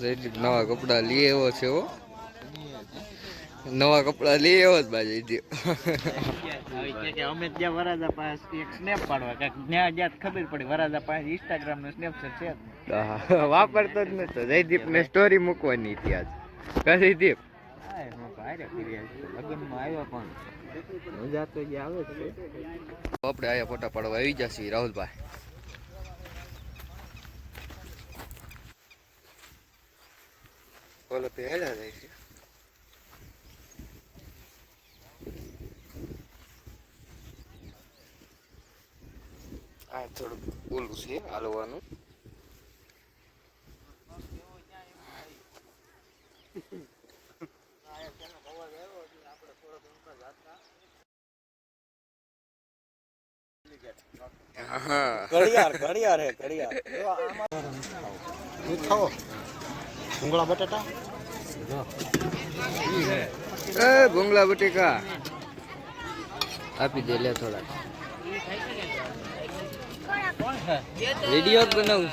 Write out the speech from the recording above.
જયદીપ નવા કપડાં લઈ આવ્યો છે હો. નવા કપડાં લઈ આવ્યો જ બા જયદીપ અમે ત્યાં વરાજા પાસે એક સ્નેપ પાડવા. કે ત્યાં જ્યાં ખબર પડી વરાજા પાસે ઇન્સ્ટાગ્રામ નો સ્નેપચેટ છે. હા, વાપરતો જ નતો. જયદીપ ને સ્ટોરી મૂકવાની હતી આજ. કા જયદીપ? હા, હું ભારે ફર્યા છે. લગ્નમાં આવ્યા પણ. મજા તો જે આવે છે. આપણે આયા ફોટા પાડવા આવી જશે રાહુલભાઈ. બોલો પે હેડા જાય છે આ થોડુંક ઓલું છે હાલવાનું હા ઘડિયાળ ઘડિયાળ હે ઘડિયાળ ખાઓ ભૂંગળા બટેટા? એ ભૂંગળા બટેકા. આપી દે લે થોડા રેડિયો બનાવું